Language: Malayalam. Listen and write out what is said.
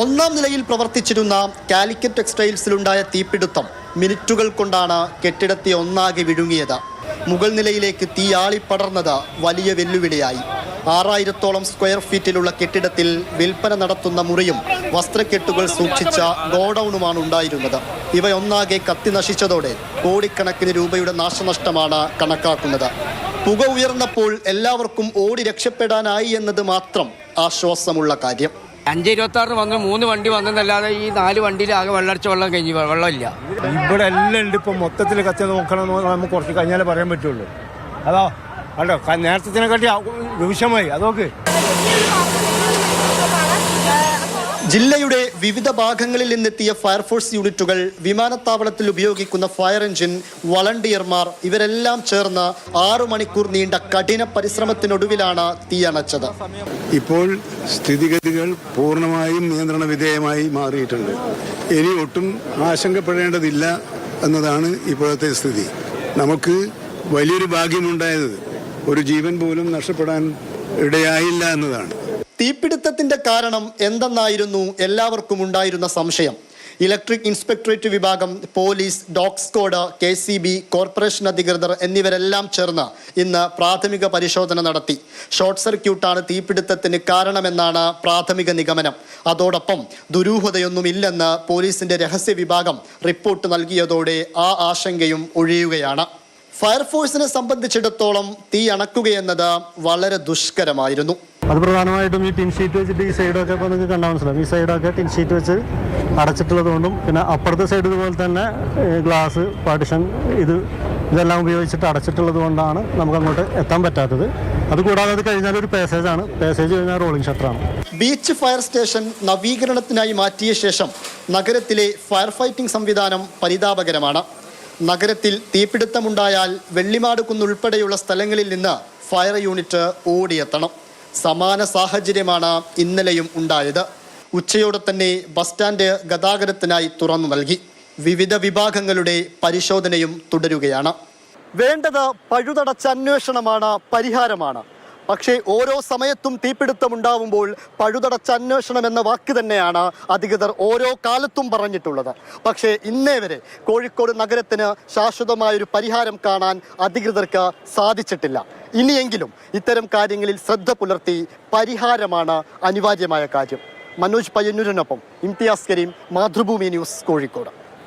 ഒന്നാം നിലയിൽ പ്രവർത്തിച്ചിരുന്ന കാലിക്കറ്റ് ടെക്സ്റ്റൈൽസിലുണ്ടായ തീപിടുത്തം മിനിറ്റുകൾ കൊണ്ടാണ് കെട്ടിടത്തെ ഒന്നാകെ വിഴുങ്ങിയത്. മുകൾ നിലയിലേക്ക് തീ പടർന്നത് വലിയ വെല്ലുവിളിയായി. ആറായിരത്തോളം സ്ക്വയർ ഫീറ്റിലുള്ള കെട്ടിടത്തിൽ വിൽപ്പന നടത്തുന്ന മുറിയും വസ്ത്രക്കെട്ടുകൾ സൂക്ഷിച്ച ഗോഡൌണുമാണ് ഉണ്ടായിരുന്നത്. ഇവയൊന്നാകെ കത്തി നശിച്ചതോടെ കോടിക്കണക്കിന് രൂപയുടെ നാശനഷ്ടമാണ് കണക്കാക്കുന്നത്. പുക ഉയർന്നപ്പോൾ എല്ലാവർക്കും ഓടി രക്ഷപ്പെടാനായി എന്നത് മാത്രം ആശ്വാസമുള്ള കാര്യം. അഞ്ച് ഇരുപത്തി ആറിന് വന്ന് മൂന്ന് വണ്ടി വന്നതല്ലാതെ ഈ നാല് വണ്ടിയിൽ ആകെ വെള്ളടിച്ച വെള്ളം കഴിഞ്ഞ് വെള്ളമില്ല. ഇവിടെ എല്ലാം ഉണ്ട് ഇപ്പൊ മൊത്തത്തിൽ കത്തി നോക്കണം നമുക്ക് കുറച്ച് കഴിഞ്ഞാലേ പറയാൻ പറ്റുള്ളൂ. അതോ അല്ലോ നേരത്തെ രൂക്ഷമായി അതോക്ക് ജില്ലയുടെ വിവിധ ഭാഗങ്ങളിൽ നിന്നെത്തിയ ഫയർഫോഴ്സ് യൂണിറ്റുകൾ വിമാനത്താവളത്തിൽ ഉപയോഗിക്കുന്ന ഫയർ എഞ്ചിൻ വളണ്ടിയർമാർ ഇവരെല്ലാം ചേർന്ന് ആറു മണിക്കൂർ നീണ്ട കഠിന പരിശ്രമത്തിനൊടുവിലാണ് തീയണച്ചത് ഇപ്പോൾ സ്ഥിതിഗതികൾ പൂർണമായും നിയന്ത്രണ വിധേയമായി മാറിയിട്ടുണ്ട്. ഇനി ഒട്ടും ആശങ്കപ്പെടേണ്ടതില്ല എന്നതാണ് ഇപ്പോഴത്തെ സ്ഥിതി. നമുക്ക് വലിയൊരു ഭാഗ്യമുണ്ടായത് ഒരു ജീവൻ പോലും നഷ്ടപ്പെടാൻ ഇടയായില്ല എന്നതാണ്. തീപിടുത്തത്തിന്റെ കാരണം എന്തെന്നായിരുന്നു എല്ലാവർക്കും ഉണ്ടായിരുന്ന സംശയം. ഇലക്ട്രിക് ഇൻസ്പെക്ടറേറ്റ് വിഭാഗം police dog squad K C B corporation അധികൃതർ എന്നിവരെല്ലാം ചേർന്ന് ഇന്ന് പ്രാഥമിക പരിശോധന നടത്തി. ഷോർട്ട് സർക്യൂട്ടാണ് തീപിടുത്തത്തിന് കാരണമെന്നാണ് പ്രാഥമിക നിഗമനം. അതോടൊപ്പം ദുരൂഹതയൊന്നുമില്ലെന്ന് പോലീസിന്റെ രഹസ്യ വിഭാഗം റിപ്പോർട്ട് നൽകിയതോടെ ആ ആശങ്കയും ഒഴിയുകയാണ്. ഫയർഫോഴ്സിനെ സംബന്ധിച്ചിടത്തോളം തീ അണക്കുകയെന്നത് വളരെ ദുഷ്കരമായിരുന്നു. അത് പ്രധാനമായിട്ടും ഈ ടിൻ ഷീറ്റ് വെച്ചിട്ട് ഈ സൈഡൊക്കെ ഇപ്പോൾ നിങ്ങൾക്ക് കണ്ടാൽ മനസ്സിലാവും. ഈ സൈഡൊക്കെ ടിൻ ഷീറ്റ് വെച്ച് അടച്ചിട്ടുള്ളത് കൊണ്ടും പിന്നെ അപ്പുറത്തെ സൈഡ് ഇതുപോലെ തന്നെ ഗ്ലാസ് പാർട്ടിഷൻ ഇത് ഇതെല്ലാം ഉപയോഗിച്ചിട്ട് അടച്ചിട്ടുള്ളത് കൊണ്ടാണ് നമുക്ക് അങ്ങോട്ട് എത്താൻ പറ്റാത്തത്. അതുകൂടാതെ അത് കഴിഞ്ഞാൽ ഒരു പാസേജാണ് പാസേജ് കഴിഞ്ഞാൽ റോളിംഗ് ഷട്ടറാണ് ബീച്ച് ഫയർ സ്റ്റേഷൻ നവീകരണത്തിനായി മാറ്റിയ ശേഷം നഗരത്തിലെ ഫയർ ഫൈറ്റിംഗ് സംവിധാനം പരിതാപകരമാണ്. നഗരത്തിൽ തീപിടുത്തമുണ്ടായാൽ വെള്ളിമാട് കുന്നുൾപ്പെടെയുള്ള സ്ഥലങ്ങളിൽ നിന്ന് ഫയർ യൂണിറ്റ് ഓടിയെത്തണം. സമാന സാഹചര്യമാണ് ഇന്നലെയും ഉണ്ടായത്. ഉച്ചയോടെ തന്നെ ബസ് സ്റ്റാൻഡ് ഗതാഗതത്തിനായി തുറന്നു നൽകി. വിവിധ വിഭാഗങ്ങളുടെ പരിശോധനയും തുടരുകയാണ്. വേണ്ടത് പഴുതടച്ച അന്വേഷണമാണ് പരിഹാരമാണ്. പക്ഷേ ഓരോ സമയത്തും തീപിടുത്തം ഉണ്ടാവുമ്പോൾ പഴുതടച്ച അന്വേഷണം എന്ന വാക്ക് തന്നെയാണ് അധികൃതർ ഓരോ കാലത്തും പറഞ്ഞിട്ടുള്ളത്. പക്ഷേ ഇന്നേ വരെ കോഴിക്കോട് നഗരത്തിന് ശാശ്വതമായൊരു പരിഹാരം കാണാൻ അധികൃതർക്ക് സാധിച്ചിട്ടില്ല. ഇനിയെങ്കിലും ഇത്തരം കാര്യങ്ങളിൽ ശ്രദ്ധ പുലർത്തി പരിഹാരമാണ് അനിവാര്യമായ കാര്യം. മനോജ് പയ്യന്നൂരിനൊപ്പം ഇംതിയാസ് കരീം മാതൃഭൂമി ന്യൂസ് കോഴിക്കോട്.